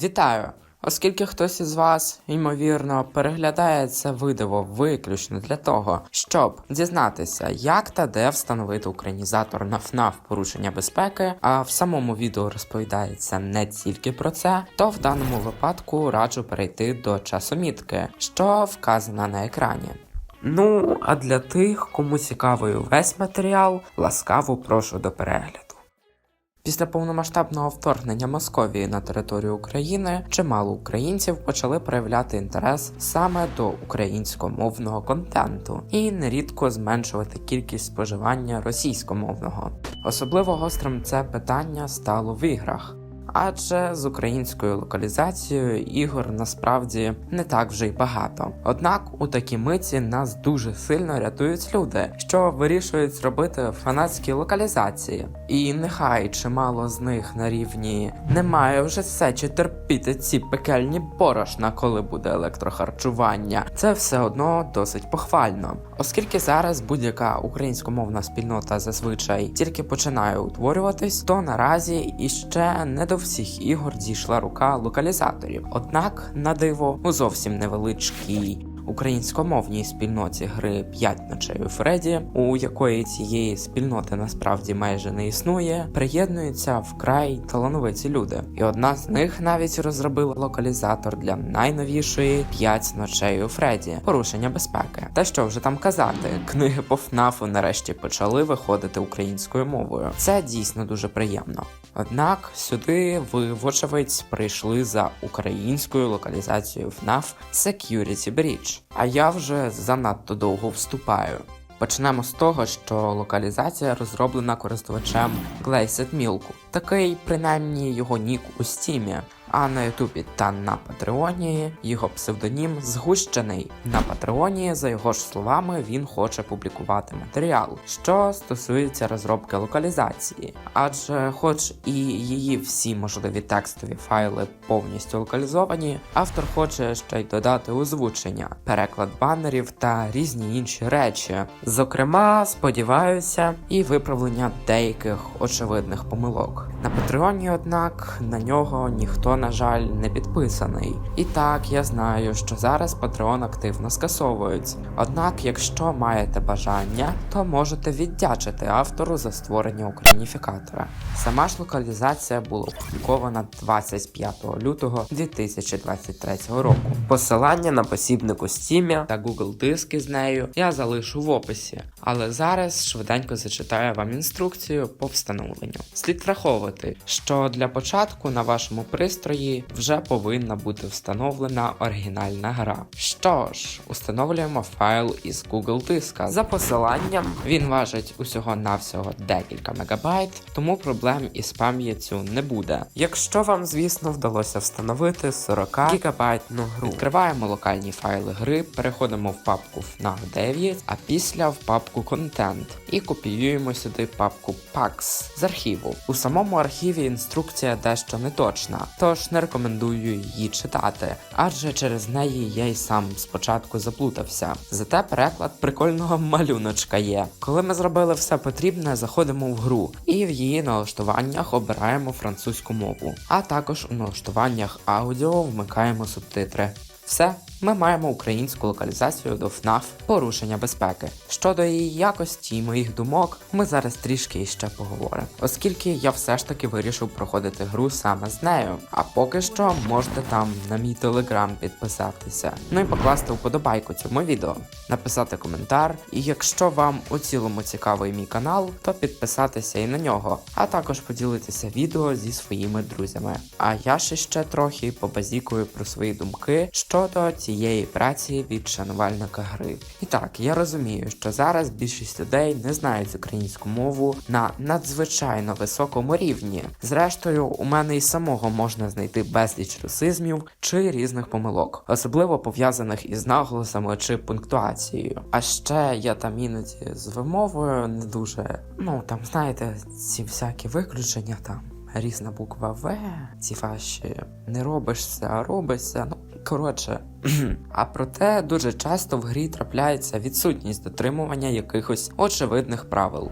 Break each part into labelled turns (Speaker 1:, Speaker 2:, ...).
Speaker 1: Вітаю! Оскільки хтось із вас, ймовірно, переглядає це відео виключно для того, щоб дізнатися, як та де встановити українізатор на FNAF порушення безпеки, а в самому відео розповідається не тільки про це, то в даному випадку раджу перейти до часомітки, що вказана на екрані. Ну, а для тих, кому цікавий весь матеріал, ласкаво прошу до перегляду. Після повномасштабного вторгнення Московії на територію України чимало українців почали проявляти інтерес саме до українськомовного контенту і нерідко зменшувати кількість споживання російськомовного. Особливо гострим це питання стало в іграх. Адже з українською локалізацією ігор насправді не так вже й багато. Однак у такій миті нас дуже сильно рятують люди, що вирішують зробити фанатські локалізації. І нехай чимало з них на рівні немає вже все чи терпіти ці пекельні борошна, коли буде електрохарчування. Це все одно досить похвально, оскільки зараз будь-яка українськомовна спільнота зазвичай тільки починає утворюватись, то наразі іще не до всіх ігор дійшла рука локалізаторів. Однак, на диво, у зовсім невеличкій українськомовній спільноті гри «5 ночей у Фредді, у якої цієї спільноти насправді майже не існує, приєднуються вкрай талановиті люди. І одна з них навіть розробила локалізатор для найновішої «5 ночей у Фредді порушення безпеки. Та що вже там казати, книги по ФНАФу нарешті почали виходити українською мовою. Це дійсно дуже приємно. Однак сюди ви, вочевидь, прийшли за українською локалізацією FNAF Security Breach. А я вже занадто довго вступаю. Почнемо з того, що локалізація розроблена користувачем Glazed Milk. Такий, принаймні, його нік у стімі. А на Ютубі та на Патреоні його псевдонім згущений. На Патреоні, за його ж словами, він хоче публікувати матеріал, що стосується розробки локалізації. Адже, хоч і її всі можливі текстові файли повністю локалізовані, автор хоче ще й додати озвучення, переклад банерів та різні інші речі. Зокрема, сподіваюся, і виправлення деяких очевидних помилок. На Патреоні, однак, на нього ніхто, на жаль, не підписаний. І так, я знаю, що зараз Patreon активно скасовують. Однак, якщо маєте бажання, то можете віддячити автору за створення україніфікатора. Сама ж локалізація була опублікована 25 лютого 2023 року. Посилання на посібник у та Google диски з нею я залишу в описі, але зараз швиденько зачитаю вам інструкцію по встановленню. Слід враховувати, що для початку на вашому пристрої вже повинна бути встановлена оригінальна гра. Що ж, установлюємо файл із Google диска. За посиланням він важить усього навсього декілька мегабайт, тому проблем із пам'яттю не буде. Якщо вам, звісно, вдалося встановити 40 гігабайтну гру, відкриваємо локальні файли гри, переходимо в папку FNAF 9, а після в папку Content і копіюємо сюди папку PAX з архіву. У самому архіві інструкція дещо неточна, тож не рекомендую її читати, адже через неї я й сам спочатку заплутався. Зате переклад прикольного малюночка є. Коли ми зробили все потрібне, заходимо в гру і в її налаштуваннях обираємо французьку мову, а також у налаштуваннях аудіо вмикаємо субтитри. Все, ми маємо українську локалізацію до FNAF порушення безпеки. Щодо її якості і моїх думок, ми зараз трішки іще поговоримо, оскільки я все ж таки вирішив проходити гру саме з нею. А поки що можете там на мій телеграм підписатися, ну і покласти вподобайку цьому відео, написати коментар. І якщо вам у цілому цікавий мій канал, то підписатися і на нього, а також поділитися відео зі своїми друзями. А я ще ще трохи побазікую про свої думки щодо цієї праці від шанувальника гри. І так, я розумію, що зараз більшість людей не знають українську мову на надзвичайно високому рівні. Зрештою, у мене і самого можна знайти безліч русизмів чи різних помилок, особливо пов'язаних із наголосами чи пунктуацією. А ще я там іноді з вимовою не дуже, ну там знаєте, ці всякі виключення там. Різна буква В, ці ваші не робишся, а робишся. Ну коротше. а проте дуже часто в грі трапляється відсутність дотримування якихось очевидних правил.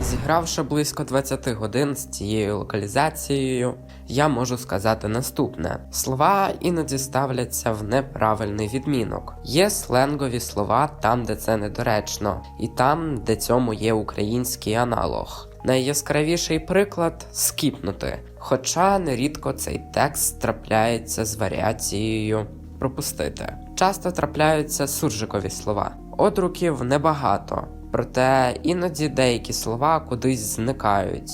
Speaker 2: Зігравши близько 20 годин з цією локалізацією, я можу сказати наступне: слова іноді ставляться в неправильний відмінок. Є сленгові слова там, де це недоречно, і там, де цьому є український аналог. Найяскравіший приклад скіпнути. Хоча нерідко цей текст трапляється з варіацією пропустити. Часто трапляються суржикові слова. Одруків небагато, проте іноді деякі слова кудись зникають.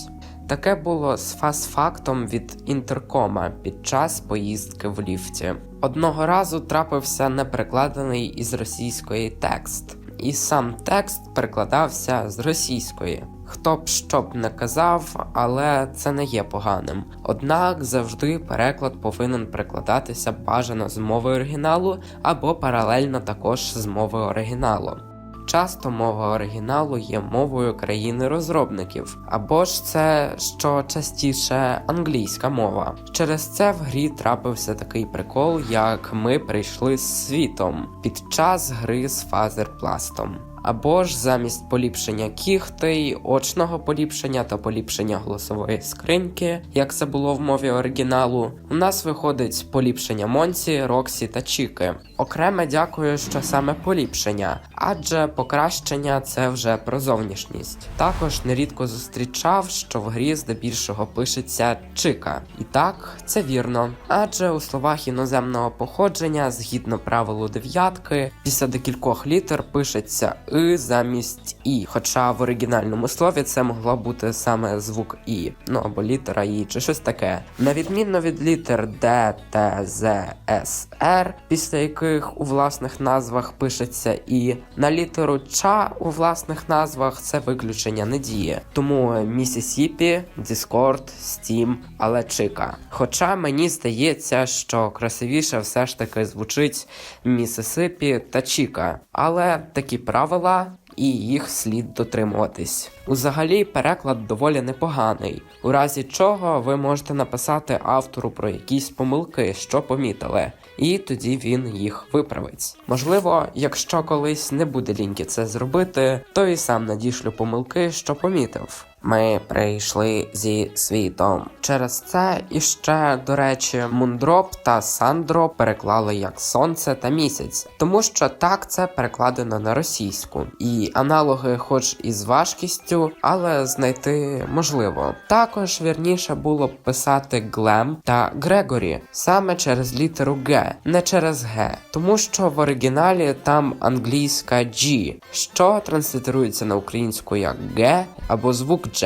Speaker 2: Таке було з фастфактом від інтеркома під час поїздки в ліфті. Одного разу трапився неперекладений із російської текст, і сам текст перекладався з російської. Хто б що б не казав, але це не є поганим. Однак завжди переклад повинен перекладатися бажано з мови оригіналу або паралельно також з мови оригіналу. Часто мова оригіналу є мовою країни розробників, або ж це що частіше англійська мова. Через це в грі трапився такий прикол, як ми прийшли з світом під час гри з фазерпластом. Або ж замість поліпшення кіхтей, очного поліпшення та поліпшення голосової скриньки, як це було в мові оригіналу, у нас виходить поліпшення Монсі, Роксі та Чіки. Окреме дякую, що саме поліпшення, адже покращення це вже про зовнішність. Також нерідко зустрічав, що в грі здебільшого пишеться чика. І так, це вірно, адже у словах іноземного походження, згідно правилу дев'ятки, після декількох літер пишеться и замість і. Хоча в оригінальному слові це могло бути саме звук і, ну або літера і чи щось таке. На відміну від літер Д, Т, З, С, Р, після яких у власних назвах пишеться і, на літеру Ч у власних назвах це виключення не діє. Тому Місісіпі, Discord, Steam, але Чика. Хоча мені здається, що красивіше все ж таки звучить Місісипі та Чіка, але такі правила. І їх слід дотримуватись. Узагалі, переклад доволі непоганий, у разі чого ви можете написати автору про якісь помилки, що помітили, і тоді він їх виправить. Можливо, якщо колись не буде ліньки це зробити, то і сам надішлю помилки, що помітив. Ми прийшли зі світом. Через це іще, до речі, Мундроп та Сандроп переклали як сонце та місяць, тому що так це перекладено на російську, і аналоги, хоч і з важкістю, але знайти можливо. Також вірніше було б писати Глем та Грегорі саме через літеру Г, не через Г, тому що в оригіналі там англійська G, що транслітерується на українську як Г або звук Дж.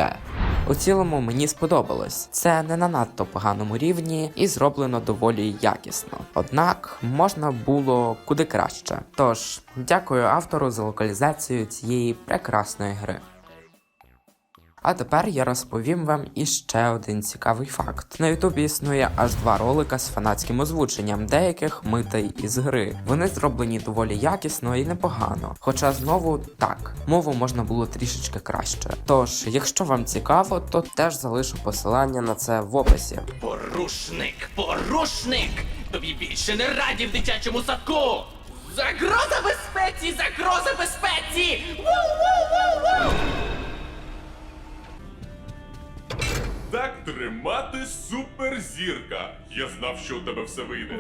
Speaker 2: У цілому мені сподобалось. Це не на надто поганому рівні і зроблено доволі якісно. Однак можна було куди краще. Тож, дякую автору за локалізацію цієї прекрасної гри. А тепер я розповім вам іще один цікавий факт. На Ютубі існує аж два ролика з фанатським озвученням деяких митей із гри. Вони зроблені доволі якісно і непогано. Хоча знову так, мову можна було трішечки краще. Тож, якщо вам цікаво, то теж залишу посилання на це в описі.
Speaker 3: Порушник, порушник! Тобі більше не раді в дитячому садку! Загроза безпеці! Загроза безпеці! Ву-ву-ву-ву!
Speaker 4: Тримати суперзірка. Я знав, що у тебе все вийде.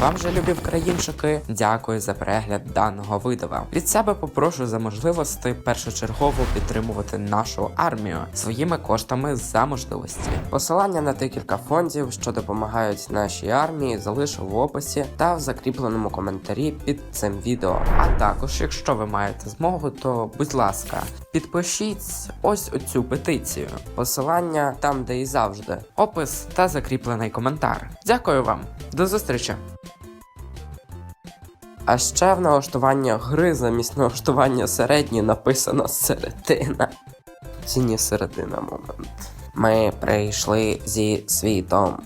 Speaker 2: Вам же, любі українчики, дякую за перегляд даного відео. Від себе попрошу за можливості першочергово підтримувати нашу армію своїми коштами за можливості. Посилання на декілька фондів, що допомагають нашій армії, залишу в описі та в закріпленому коментарі під цим відео. А також, якщо ви маєте змогу, то будь ласка, підпишіть ось оцю петицію. Посилання там, де і завжди. Опис та закріплений коментар. Дякую вам, до зустрічі! А ще в налаштування гри замість налаштування середньої написано середина. Не середина момент. Ми прийшли зі світом.